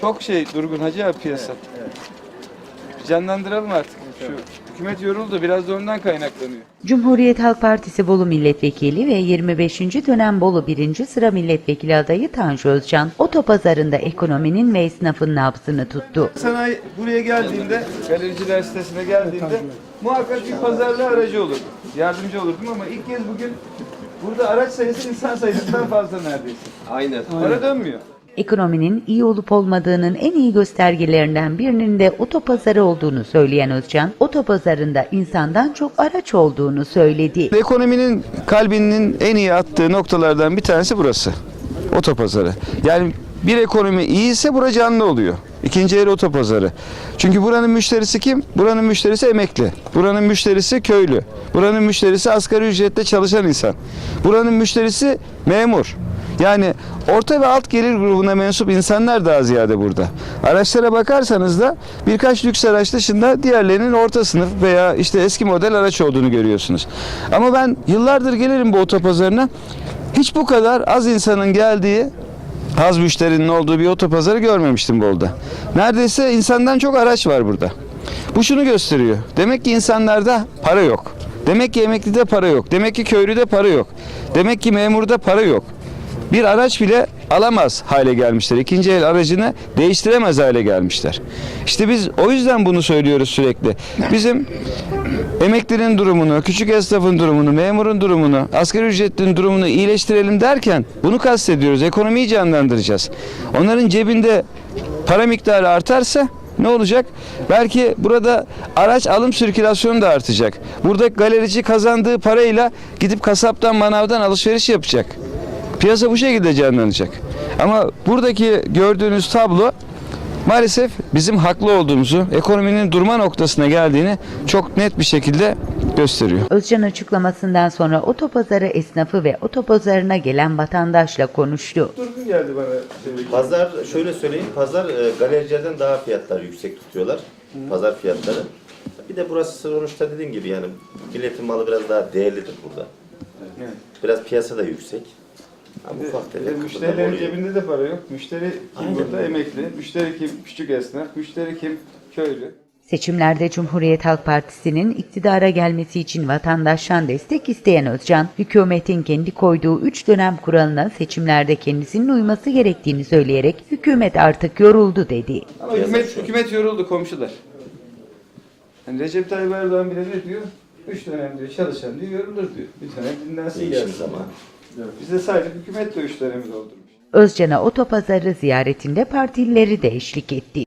Çok şey durgun hacı abi piyasa. Bir Canlandıralım artık. Şu hükümet yoruldu. Biraz da ondan kaynaklanıyor. Cumhuriyet Halk Partisi Bolu Milletvekili ve 25. dönem Bolu 1. sıra milletvekili adayı Tanju Özcan, otopazarında ekonominin ve esnafın nabzını tuttu. Sanayi buraya geldiğinde, galericiler sitesine geldiğinde muhakkak bir pazarlı aracı olur. Yardımcı olurdum ama ilk kez bugün burada araç sayısı insan sayısından fazla neredeyse. Aynen. Para dönmüyor. Ekonominin iyi olup olmadığının en iyi göstergelerinden birinin de otopazarı olduğunu söyleyen Özcan, otopazarında insandan çok araç olduğunu söyledi. Ekonominin kalbinin en iyi attığı noktalardan bir tanesi burası. Otopazarı. Yani bir ekonomi iyiyse bura canlı oluyor. İkinci el otopazarı. Çünkü buranın müşterisi kim? Buranın müşterisi emekli. Buranın müşterisi köylü. Buranın müşterisi asgari ücretle çalışan insan. Buranın müşterisi memur. Yani orta ve alt gelir grubuna mensup insanlar daha ziyade burada. Araçlara bakarsanız da birkaç lüks araç dışında diğerlerinin orta sınıf veya işte eski model araç olduğunu görüyorsunuz. Ama ben yıllardır gelirim bu otopazarına. Hiç bu kadar az insanın geldiği az müşterinin olduğu bir otopazarı görmemiştim Bolu'da. Neredeyse insandan çok araç var burada. Bu şunu gösteriyor. Demek ki insanlarda para yok. Demek ki emeklide para yok. Demek ki köylüde para yok. Demek ki memurda para yok. Bir araç bile alamaz hale gelmişler. İkinci el aracını değiştiremez hale gelmişler. İşte biz o yüzden bunu söylüyoruz sürekli. Bizim emeklinin durumunu, küçük esnafın durumunu, memurun durumunu, asgari ücretlinin durumunu iyileştirelim derken bunu kastediyoruz. Ekonomiyi canlandıracağız. Onların cebinde para miktarı artarsa ne olacak? Belki burada araç alım sirkülasyonu da artacak. Burada galerici kazandığı parayla gidip kasaptan manavdan alışveriş yapacak. Piyasa bu şekilde canlanacak. Ama buradaki gördüğünüz tablo maalesef bizim haklı olduğumuzu, ekonominin durma noktasına geldiğini çok net bir şekilde gösteriyor. Özcan açıklamasından sonra otopazarı esnafı ve otopazarına gelen vatandaşla konuştu. Durgun geldi bana. Pazar şöyle söyleyeyim. Pazar e, galericilerden daha fiyatlar yüksek tutuyorlar. Pazar fiyatları. Bir de burası sonuçta dediğim gibi yani milletin malı biraz daha değerlidir burada. Evet. Biraz piyasa da yüksek. Ufak tefek Müşterilerin cebinde de para yok. Müşteri kim Aynen burada? Emekli. Müşteri kim? Küçük esnaf. Müşteri kim? Köylü. Seçimlerde Cumhuriyet Halk Partisi'nin iktidara gelmesi için vatandaştan destek isteyen Özcan, hükümetin kendi koyduğu 3 dönem kuralına seçimlerde kendisinin uyması gerektiğini söyleyerek hükümet artık yoruldu dedi. Ama hükümet, hükümet yoruldu komşular. Yani Recep Tayyip Erdoğan bile ne diyor? Üç dönem diyor çalışan diyor yorulur diyor. Bir dönem dinlensin gelsin. zamanı. Bize sadece hükümet de üç dönemi doldurmuş. Özcan'a otopazarı ziyaretinde partilileri de eşlik etti.